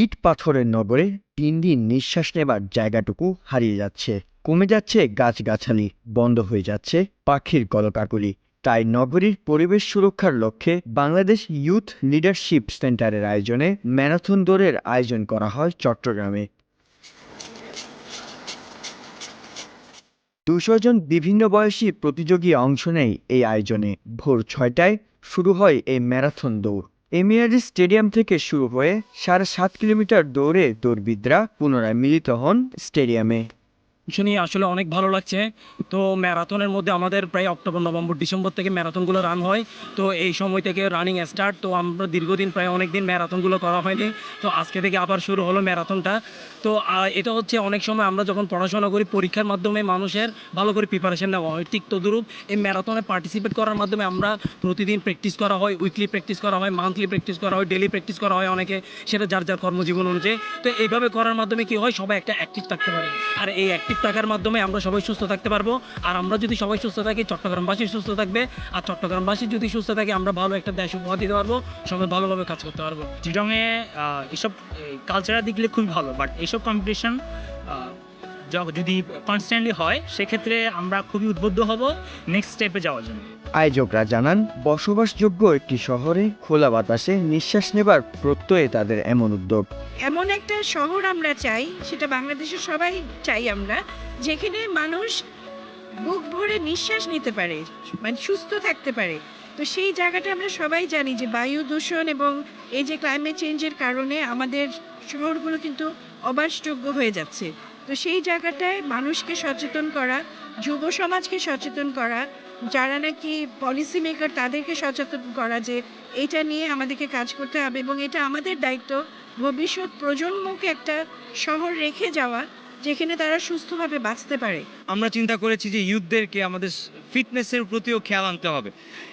ইট পাথরের নগরে দিন দিন নিঃশ্বাস নেবার জায়গাটুকু হারিয়ে যাচ্ছে। কমে যাচ্ছে গাছগাছালি, বন্ধ হয়ে যাচ্ছে পাখির কলকাকলি তাই নগরীর পরিবেশ সুরক্ষার লক্ষ্যে বাংলাদেশ ইউথ লিডারশিপ সেন্টারের আয়োজনে ম্যারাথন দৌড়ের আয়োজন করা হয় চট্টগ্রামে। দুশো জন বিভিন্ন বয়সী প্রতিযোগী অংশ নেয় এই আয়োজনে। ভোর ছয়টায় শুরু হয় এই ম্যারাথন দৌড়। এমিয়ারি স্টেডিয়াম থেকে শুরু হয়ে সাড়ে সাত কিলোমিটার দৌড়ে দৌড়বিদরা পুনরায় মিলিত হন স্টেডিয়ামে। শুনি আসলে অনেক ভালো লাগছে। তো ম্যারাথনের মধ্যে আমাদের প্রায় অক্টোবর, নভেম্বর, ডিসেম্বর থেকে ম্যারাথনগুলো রান হয়। তো এই সময় থেকে রানিং স্টার্ট তো আমরা দীর্ঘদিন প্রায় অনেক দিন ম্যারাথনগুলো করা হয়নি। তো আজকে থেকে আবার শুরু হলো ম্যারাথনটা। তো এটা হচ্ছে অনেক সময় আমরা যখন পড়াশোনা করি, পরীক্ষার মাধ্যমে মানুষের ভালো করে প্রিপারেশন নেওয়া হয়। ঠিক তদুরূপ এই ম্যারাথনে পার্টিসিপেট করার মাধ্যমে আমরা প্রতিদিন প্র্যাকটিস করা হয় উইকলি প্র্যাকটিস করা হয় মান্থলি প্র্যাকটিস করা হয় ডেলি প্র্যাকটিস করা হয় অনেকে। সেটা যার যার কর্মজীবন অনুযায়ী। তো এইভাবে করার মাধ্যমে কি হয়? সবাই একটা অ্যাক্টিভ থাকতে পারে। আর এই অ্যাক্টিভ থাকার মাধ্যমে আমরা সবাই সুস্থ থাকতে পারব। আর আমরা যদি সবাই সুস্থ থাকি, চট্টগ্রামবাসী সুস্থ থাকবে। আর চট্টগ্রামবাসী যদি সুস্থ থাকে, আমরা ভালো একটা দেশ উপহার দিতে পারব, সবাই ভালোভাবে কাজ করতে পারব। চিটংয়ে এসব কালচারাল দিকগুলো খুবই ভালো বাট এইসব কম্পিটিশন যদি কনস্ট্যান্টলি হয়, সেক্ষেত্রে আমরা খুবই উদ্বুদ্ধ হব নেক্সট স্টেপে যাওয়ার জন্য। আয়োজকরা জানান, বসবাসযোগ্য একটি শহরে খোলা বাতাসে নিঃশ্বাস নেবার প্রত্যয়ে তাদের এমন উদ্যোগ। এমন একটা শহর আমরা চাই, সেটা বাংলাদেশের সবাই চাই আমরা, যেখানে মানুষ বুক ভরে নিঃশ্বাস নিতে পারে মানে সুস্থ থাকতে পারে। তো সেই জায়গাটা আমরা সবাই জানি যে বায়ু দূষণ এবং এই যে ক্লাইমেট চেঞ্জের কারণে আমাদের শহরগুলো কিন্তু অবাসযোগ্য হয়ে যাচ্ছে। তো সেই জায়গাটায় মানুষকে সচেতন করা যুব সমাজকে সচেতন করা, যারা নাকি পলিসি মেকার তাদেরকে সচেতন করা যে এটা নিয়ে আমাদেরকে কাজ করতে হবে এবং এটা আমাদের দায়িত্ব ভবিষ্যৎ প্রজন্মকে একটা শহর রেখে যাওয়া, যেখানে তারা সুস্থভাবে বাঁচতে পারে। আমরা চিন্তা করেছি যে ইউথদেরকে আমাদের ফিটনেসের প্রতিও খেয়াল আনতে হবে।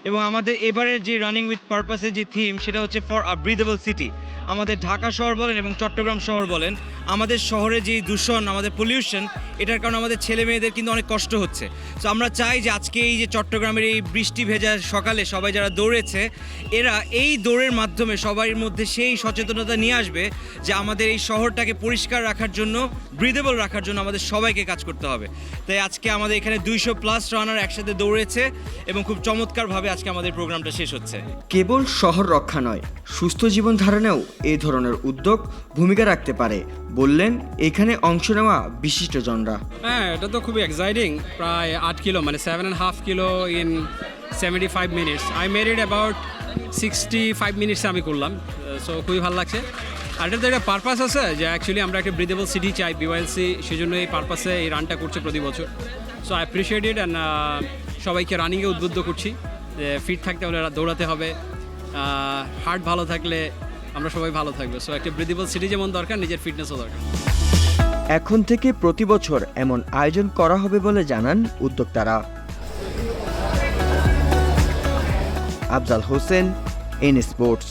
এবং আমাদের এবারের যে রানিং উইথ পারপাসের যে থিম সেটা হচ্ছে ফর আ ব্রিদেবল সিটি আমাদের ঢাকা শহর বলেন এবং চট্টগ্রাম শহর বলেন, আমাদের শহরে যে দূষণ, আমাদের পলিউশন এটার কারণে আমাদের ছেলে মেয়েদের কিন্তু অনেক কষ্ট হচ্ছে। তো আমরা চাই যে আজকে এই যে চট্টগ্রামের এই বৃষ্টি ভেজা সকালে সবাই যারা দৌড়েছে, এরা এই দৌড়ের মাধ্যমে সবার মধ্যে সেই সচেতনতা নিয়ে আসবে যে আমাদের এই শহরটাকে পরিষ্কার রাখার জন্য ব্রিদেবল রাখার জন্য আমাদের সবাইকে কাজ করতে হবে। তাই আজকে আমাদের এখানে দুইশো প্লাস রানার একসাথে দৌড়েছে এবং খুব চমৎকারভাবে আজকে আমাদের প্রোগ্রামটা শেষ হচ্ছে। কেবল শহর রক্ষা নয় সুস্থ জীবন ধারণেও এই ধরনের উদ্যোগ ভূমিকা রাখতে পারে বললেন এখানে অংশ নেওয়া বিশিষ্টজনরা। হ্যাঁ এটা তো খুবই এক্সাইটিং প্রায় আট কিলো মানে seven and half kilo in seventy five minutes I married about sixty five মিনিটসে আমি করলাম সো খুবই ভালো লাগছে। আর এটাতে একটা পারপাস আছে যে অ্যাকচুয়ালি আমরা একটা ব্রিদেবল সিটি চাই বিওয়াইএলসি সেই জন্য এই পারপাসে এই রানটা করছে প্রতি বছর। So I appreciate it and সবাইকে রানিংয়ে উদ্বুদ্ধ করছি যে ফিট থাকতে হলে দৌড়াতে হবে। হার্ট ভালো থাকলে আমরা সবাই ভালো থাকব। সো একটা ব্রিদেবল সিটি যেমন দরকার, নিজের ফিটনেসও দরকার। এখন থেকে প্রতি বছর এমন আয়োজন করা হবে বলে জানান উদ্যোক্তারা। Afzal Hossain N sports